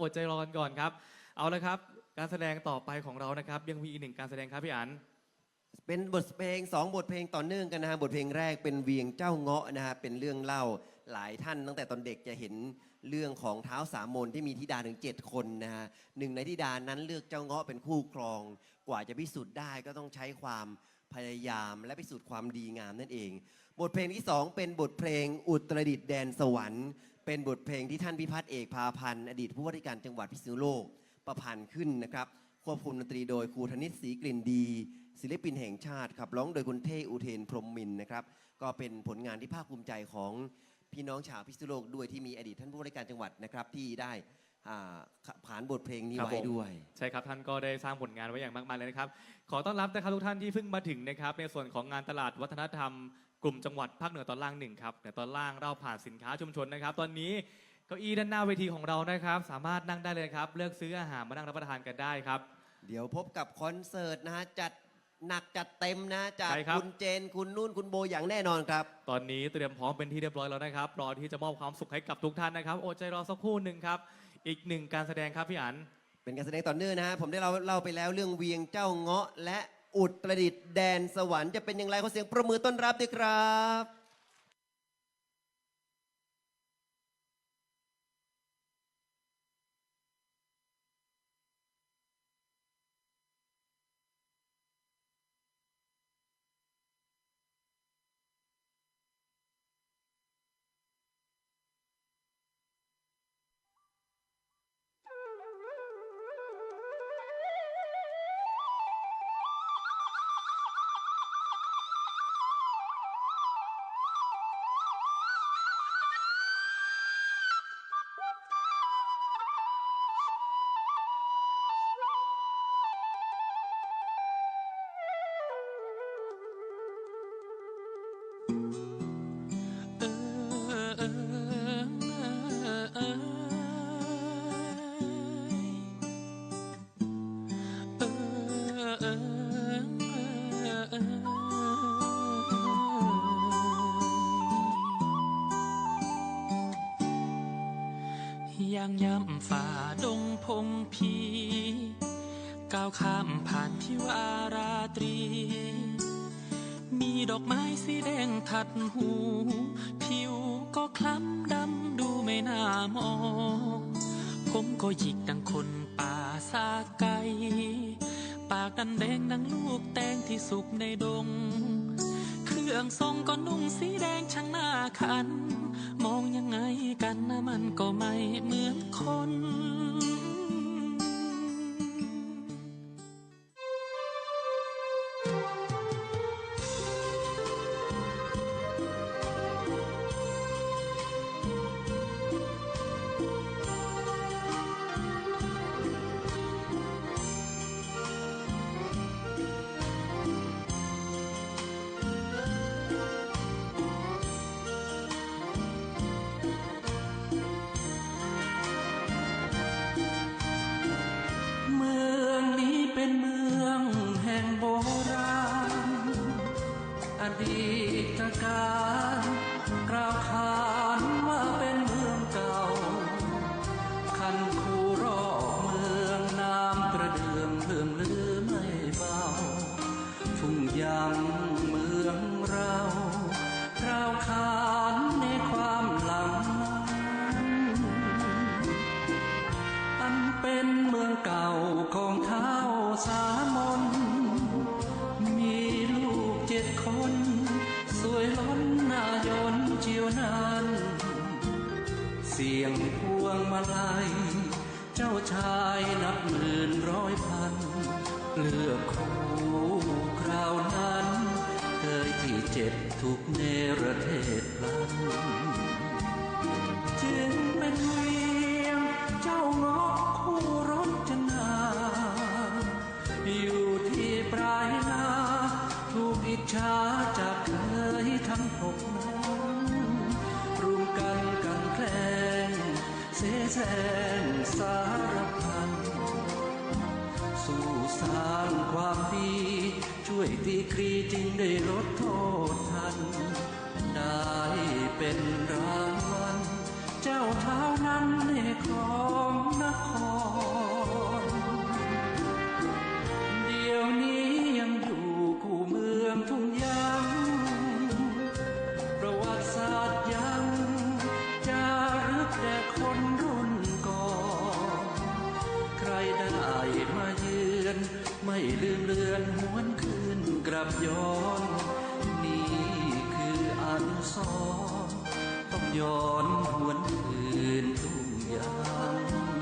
อดใจรอกันก่อนครับ เอาละครับ การแสดงต่อไปของเรานะครับ ยังมีอีกหนึ่งการแสดงครับพี่อันเป็นบทเพลงสองบทเพลงต่อเนื่องกันนะฮะบทเพลงแรกเป็นเวียงเจ้าเงาะนะฮะเป็นเรื่องเล่าหลายท่านตั้งแต่ตอนเด็กจะเห็นเรื่องของเท้าสามมนที่มีธิดาถึง 7 คนนะฮะหนึ่งในธิดานั้นเลือกเจ้าเงาะเป็นคู่ครอง กว่าจะพิสูจน์ได้ก็ต้องใช้ความพยายามและพิสูจน์ความดีงามนั่นเอง บทเพลงที่สองเป็นบทเพลงอุตรดิตแดนสวรรค์ เป็นบทเพลงที่ท่านพิพัฒน์เอกพาพันธ์อดีตผู้ว่าราชการจังหวัดพิษณุโลกประพันธ์ขึ้นนะครับควบคุมดนตรีโดยครูธนิตศรีกลิ่นดี ศิลปินแห่งชาติครับร้องโดยคุณเทอุเทนพรมมินนะครับก็เป็นผลงานที่ภาคภูมิใจของพี่น้องชาวพิษณุโลกด้วยที่มีอดีตท่านผู้ว่าราชการจังหวัดนะครับที่ได้ ผ่านบทเพลงนี้ครับไว้ผมด้วย ใช่ครับท่านก็ได้สร้างผลงานไว้อย่างมากมายเลยนะครับ ขอต้อนรับนะครับทุกท่านที่เพิ่งมาถึงนะครับ ในส่วนของงานตลาดวัฒนธรรม กลุ่มจังหวัดภาคเหนือตอนล่างหนึ่งครับเหนือตอนล่างเราผ่านสินค้าชุมชนนะครับ ตอนนี้เก้าอี้ด้านหน้าเวทีของเรานะครับ สามารถนั่งได้เลยครับ เลือกซื้ออาหารมานั่งรับประทานกันได้ครับ เดี๋ยวพบกับคอนเสิร์ตนะฮะจัดหนักจัดเต็มนะจากใช่ครับคุณเจนคุณนุ่นคุณโบอย่างแน่นอนครับ ตอนนี้เตรียมพร้อมเป็นที่เรียบร้อยแล้วนะครับรอที่จะมอบความสุขให้กับทุกท่านนะครับอดใจรอสักครู่หนึ่งครับ อีกหนึ่งการแสดงครับพี่อันเป็นการแสดงต่อเนื่องนะฮะผมได้เล่าเล่าไปแล้วเรื่องเวียงเจ้าเงาะ และอุตรดิตถ์แดนสวรรค์จะเป็นอย่างไรขอเสียงประมือต้อนรับด้วยครับ ย้ำฝ่าดงพงพี ก้าวข้ามผ่านทิวาราตรี มีดอกไม้สีแดงทัดหู ผิวก็คล้ำดำดูไม่น่ามอง ผมก็หยิกดังคนป่าซาไก ปากดันแดงดังลูกแตงที่สุกในดง รื่องทรงก็นุ่งสีแดงช่างหน้าขัน มองยังไงกันนะมันก็ไม่เหมือนคน ทุกเนรเทศพลันจึงเป็นเวียงเจ้าเงาะคู่รจนาอยู่ที่ปลายนาถูกอิจฉาจากเคยทั้งหกนั้นรวมกันกันแกล้งเสแสร้งสารพันสู่สร้างความดี ช่วยตีครีจึงได้ลดโทษัน ได้เป็นรางวัลเจ้าเท้านั้นในของนคร เดี๋ยวนี้ยังอยู่คู่เมืองทุ่งยางประวัติศาสตร์ยังจารึกแต่คนรุ่นก่อนใครได้มาเยือน ไม่ลืมเลือนหวนคืนกลับย้อนนี้ คืออนุสรณ์ต้องย้อนหวนคืนทุ่งยาง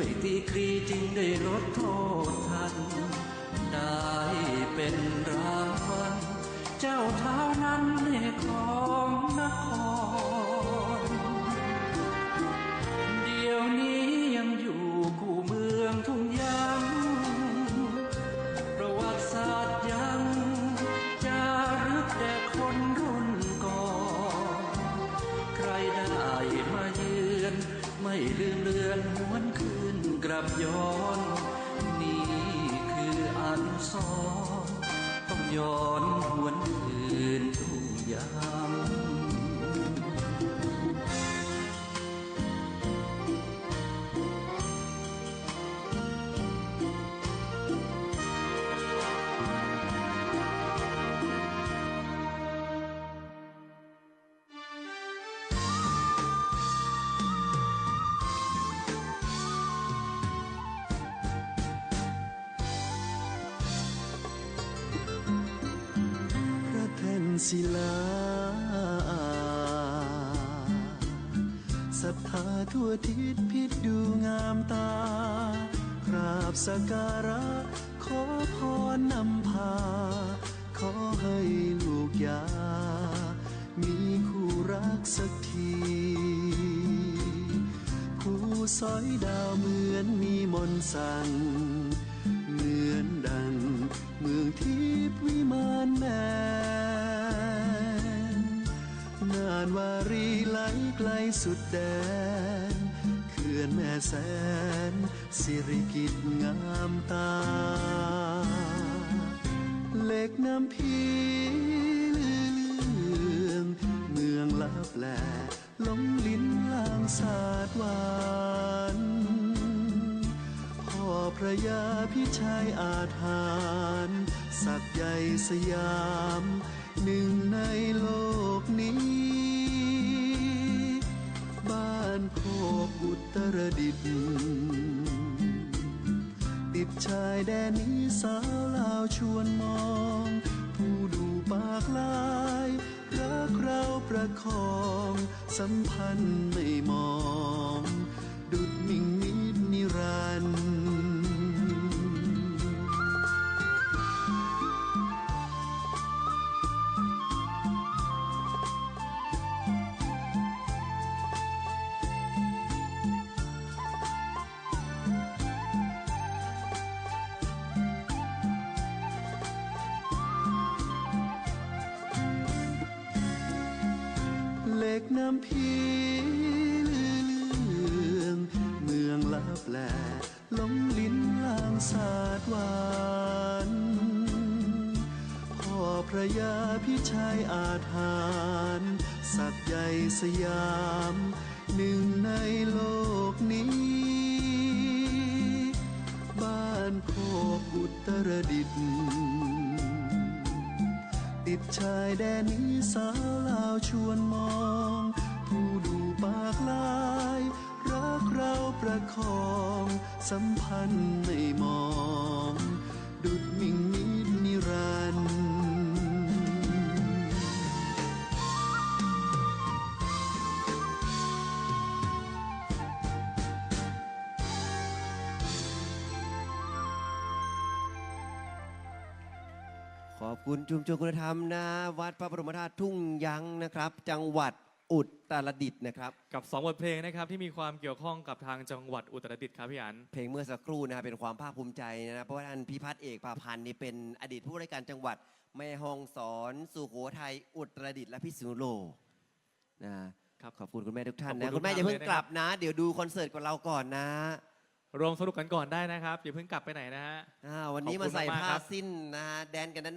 ด้วยตีครีจึงได้ลดโทษทัน ได้เป็นรางวัลเจ้าเท้านั้นในของนคร เดี๋ยวนี้ บย้อน นี่คืออันสอง ศิลา ศรัทธาทั่วทิศพิษดูงามตา กราบสักการะ ขอพรนำพา ขอให้ลูกยา มีคู่รักสักทีผู้สอยดาวเหมือนมีมนสั่ง รีไหลไกลสุดแดนเขื่อนแม่แสน สิริกิตงามตาเหล็กน้ำพีลือเลืองเมืองลับแลหลงลิ้นลางสาดหวานพ่อพระยาพิชัยอาถานสักใหญ่สยาม หนึ่งในโลกนี้านโคกอุตรดิตติดชายแดนนี้สาวลาวชวนมอง ผู้ดูปากลายรักเราประคอง สัมพันธ์ไม่มอง น้ำพีเลืองเมืองลับแลหลงลิ้นลางสาดหวานพ่อพระยาพิชัยอาถานสักใหญ่สยาม หนึ่งในโลกนี้ บ้านโคกอุตรดิตถ์ ติดชายแดนนี้สาวลาวชวนมอง ผู้ดูปากลาย รักเราประคอง สัมพันธ์ไม่มอง ดุดมิ่งมิดนิรันดร์ ขอบคุณชุมชนคุณธรรมนะวัดพระบรมธาตุทุ่งยังนะครับ จังหวัดอุตรดิตถ์นะครับ กับ2บทเพลงนะครับที่มีความเกี่ยวข้องกับทางจังหวัดอุตรดิตถ์ครับพี่อัน เพลงเมื่อสักครู่นะครับเป็นความภาคภูมิใจนะเพราะว่าท่านพิพัฒน์เอกพาพันธ์นี่เป็นอดีตผู้ว่าราชการจังหวัดแม่ฮ่องสอนสุโขทัยอุตรดิตถ์และพิษณุโลกนะครับขอบคุณคุณแม่ทุกท่านขอบนะคุณคุณแม่ทุกอย่าเพิ่งท่านเลยกนะครับลับนะ เดี๋ยวดูคอนเสิร์ตกับเราก่อนนะรวมสนุกกันก่อนได้นะครับอย่าเพิ่งกลับไปไหนนะฮะ อ่าวันนี้ขอบมาคุณใส่มากๆผ้าครับสิ้นนะฮะแดนกันด้านหน้า